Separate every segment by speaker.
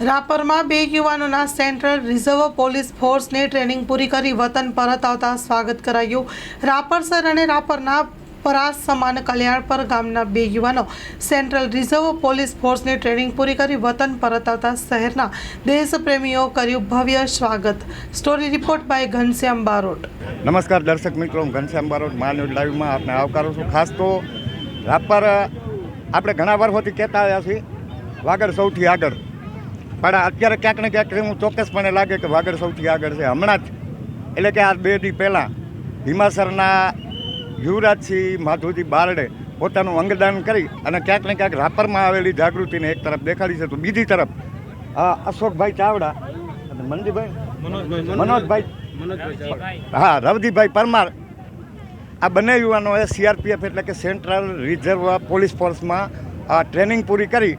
Speaker 1: રાપરમાં બે યુવાનોના central reserve police ફોર્સની ટ્રેનિંગ પૂરી કરી વતન પરત આવતા સ્વાગત કરાયું. રાપર શહેર અને રાપરના પરાસ સમાન કલ્યાણપર ગામના બે યુવાનો સેન્ટ્રલ રિઝર્વ પોલીસ ફોર્સની ટ્રેનિંગ પૂરી કરી વતન પરત આવતા શહેરના દેશપ્રેમીઓ કર્યું ભવ્ય સ્વાગત. Story report by Ghanshyam Barot.
Speaker 2: નમસ્કાર દર્શક મિત્રો, હું ઘનશ્યામ બારોટ મા ન્યૂઝ લાઈવમાં આપને આવકારું છું. ખાસ તો રાપર, આપણે ઘણા વર્ષોથી કહેતા આવ્યા છીએ, વાગડ સૌથી આગળ. પણ અત્યારે ક્યાંક ને ક્યાંક એવું ચોક્કસપણે લાગે કે વાગડ સૌથી આગળ છે. હમણાં જ, એટલે કે આ બે દી પહેલાં હિમાસરના યુવરાજસિંહ માધુજી બારડે પોતાનું અંગદાન કરી અને ક્યાંક ને ક્યાંક રાપરમાં આવેલી જાગૃતિને એક તરફ દેખાડી છે. તો બીજી તરફ અશોકભાઈ ચાવડા અને મંદીભાઈ, મનોજભાઈ, હા, રવજીભાઈ પરમાર, આ બંને યુવાનોએ સીઆરપીએફ એટલે કે સેન્ટ્રલ રિઝર્વ પોલીસ ફોર્સમાં ટ્રેનિંગ પૂરી કરી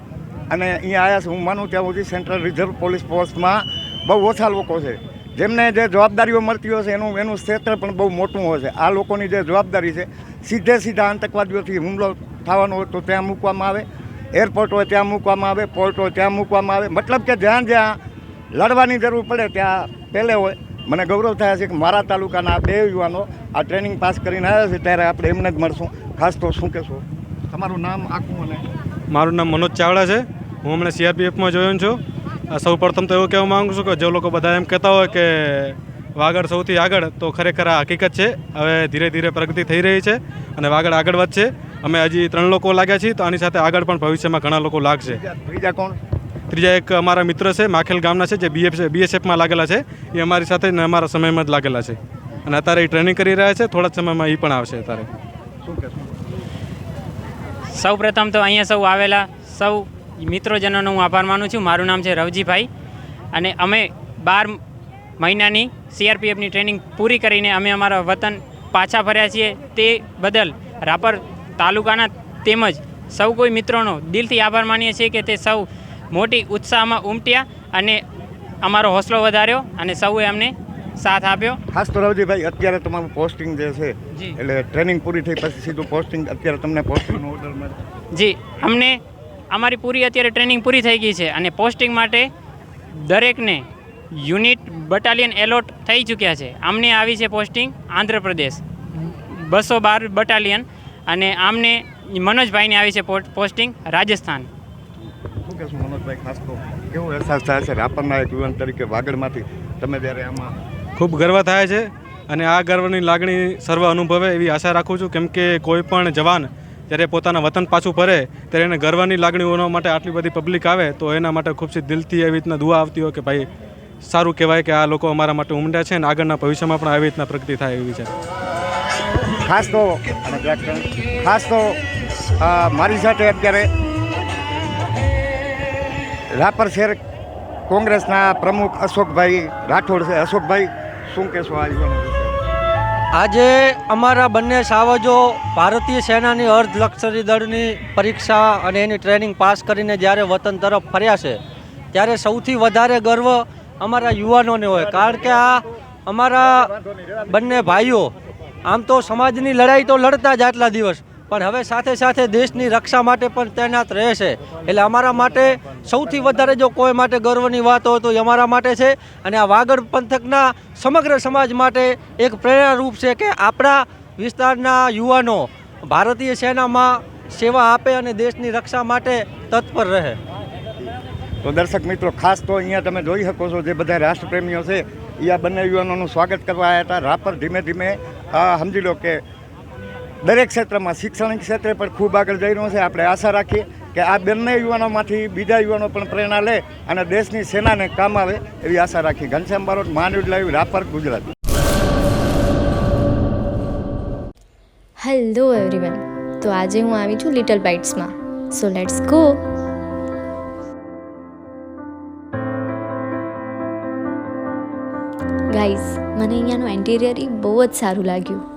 Speaker 2: અને અહીંયા આવ્યા છે. હું માનું ત્યાં સુધી સેન્ટ્રલ રિઝર્વ પોલીસ ફોર્સમાં બહુ ઓછા લોકો છે. જેમને જે જવાબદારીઓ મળતી હોય છે, એનું એનું ક્ષેત્ર પણ બહુ મોટું હોય છે. આ લોકોની જે જવાબદારી છે, સીધે સીધા આતંકવાદીઓથી હુમલો થવાનો હોય તો ત્યાં મૂકવામાં આવે. એરપોર્ટ હોય ત્યાં મૂકવામાં આવે પોર્ટ હોય ત્યાં મૂકવામાં આવે. મતલબ કે જ્યાં જ્યાં લડવાની જરૂર પડે, ત્યાં પહેલે હોય. મને ગૌરવ થાય છે કે મારા તાલુકાના બે યુવાનો આ ટ્રેનિંગ પાસ કરીને આવ્યા છે, ત્યારે આપણે એમને જ મળશું. ખાસ તો શું કહેશો? તમારું નામ આખું અને
Speaker 3: મારું નામ મનોજ ચાવડા છે. હું હમણાં સીઆરપીએફમાં જોયો છું. આ સૌ પ્રથમ તો એવું કહેવા માગું છું કે જે લોકો બધા એમ કહેતા હોય કે વાગડ સૌથી આગળ તો ખરેખર આ હકીકત છે. હવે ધીરે ધીરે પ્રગતિ થઈ રહી છે અને વાગડ આગળ વધશે. અમે હજી ત્રણ લોકો લાગ્યા છીએ તો આની સાથે આગળ પણ ભવિષ્યમાં ઘણા લોકો લાગશે.
Speaker 2: ત્રીજા કોણ?
Speaker 3: ત્રીજા એક અમારા મિત્ર છે માખેલ ગામના છે જે બીએફ બીએસએફમાં લાગેલા છે. એ અમારી સાથે ને અમારા સમયમાં જ લાગેલા છે. અને અત્યારે એ ટ્રેનિંગ કરી રહ્યા છે થોડા સમયમાં એ પણ આવશે અત્યારે.
Speaker 4: સૌ પ્રથમ તો અહીંયા સૌ આવેલા સૌ મિત્રોજનોનો હું આભાર માનું છું. મારું નામ છે રવજીભાઈ અને અમે બાર મહિનાની સીઆરપીએફની ટ્રેનિંગ પૂરી કરીને અમે અમારા વતન પાછા ફર્યા છીએ. તે બદલ રાપર તાલુકાના તેમજ સૌ કોઈ મિત્રોનો દિલથી આભાર માનીએ છીએ કે તે સૌ મોટી ઉત્સાહમાં ઉમટ્યા અને અમારો હોસલો વધાર્યો અને સૌએ અમને સાથ આપ્યો.
Speaker 2: ખાસ તો રવજીભાઈ અત્યારે તમારું પોસ્ટિંગ જે છે એટલે ટ્રેનિંગ પૂરી થઈ પછી સીધું પોસ્ટિંગ અત્યારે તમને પોસ્ટિંગનો ઓર્ડર મળે.
Speaker 4: જી અમને અમારી પૂરી અત્યારે ટ્રેનિંગ પૂરી થઈ ગઈ છે અને પોસ્ટિંગ માટે દરેકને યુનિટ બટાલિયન એલોટ થઈ ચૂક્યા છે. આમને આવી છે પોસ્ટિંગ આંધ્રપ્રદેશ. બસો બાર બટાલિયન અને આમને મનોજભાઈને આવી છે પો- પોસ્ટિંગ રાજસ્થાન.
Speaker 2: મનોજભાઈ ખાસ તો કેવો અહેસાસ થાય છે રાપરના એક યુવાન તરીકે વાગડમાંથી? તમે જ્યારે આમાં
Speaker 3: ખૂબ ગર્વ થાય છે અને આ ગર્વની લાગણી સર્વ અનુભવે એવી આશા રાખું છું. કેમ કે કોઈ પણ જવાન જ્યારે પોતાના વતન પાછું ફરે, ત્યારે એને ગર્વની લાગણીઓનો માટે આટલી બધી પબ્લિક આવે, તો એના માટે ખૂબ દિલથી એવી રીતના દુઆ આવતી હોય કે ભાઈ, સારું કહેવાય કે આ લોકો અમારા માટે ઉમટ્યા છે અને આગળના ભવિષ્યમાં પણ આવી રીતના પ્રગતિ થાય એવી છે.
Speaker 2: ખાસ તો ખાસ તો મારી સાથે અત્યારે રાપર શહેર કોંગ્રેસના પ્રમુખ અશોકભાઈ રાઠોડ છે. અશોકભાઈ, શું કહેશો આ?
Speaker 5: આજે અમારા બંને સાવજો ભારતીય સેનાની અર્ધ લશ્કરી દળની પરીક્ષા અને એની ટ્રેનિંગ પાસ કરીને જ્યારે વતન તરફ ફર્યા છે, ત્યારે સૌથી વધારે ગર્વ અમારા યુવાનોને હોય. કારણ કે આ અમારા બંને ભાઈઓ, આમ તો સમાજની લડાઈ તો લડતા જ આટલા દિવસ, પણ હવે સાથે સાથે દેશની રક્ષા માટે પણ તૈનાત રહે છે. એટલે અમારા માટે સૌથી વધારે જો કોઈ માટે ગર્વની વાત હોય તો એ અમારા માટે છે. અને આ વાગડ પંથકના સમગ્ર સમાજ માટે એક પ્રેરણારૂપ છે કે આપણા વિસ્તારના યુવાનો ભારતીય સેનામાં સેવા આપે અને દેશની રક્ષા માટે તત્પર રહે.
Speaker 2: તો દર્શક મિત્રો, ખાસ તો અહીંયા તમે જોઈ શકો છો જે બધા રાષ્ટ્રપ્રેમીઓ છે એ આ બંને યુવાનોનું સ્વાગત કરવા આવ્યા હતા. રાપર ધીમે ધીમે સમજી લો કે દરેક ક્ષેત્રમાં શિક્ષણ ક્ષેત્રે પણ ખૂબ આગળ જઈ રહ્યું છે. આપણે આશા રાખીએ કે આ બંને યુવાનોમાંથી બીજા યુવાનો પણ પ્રેરણા લે અને દેશની સેનાને કામ આવે એવી આશા રાખી Ghanshyam Barot Mandvi live, Rapar, Gujarat.
Speaker 6: Hello everyone તો આજે હું આવી છું લિટલ બાઇટ્સમાં સો લેટ્સ ગો ગાઈઝ મને અહીંયાનું એન્ટિરિયર બહુ જ સારું લાગ્યું.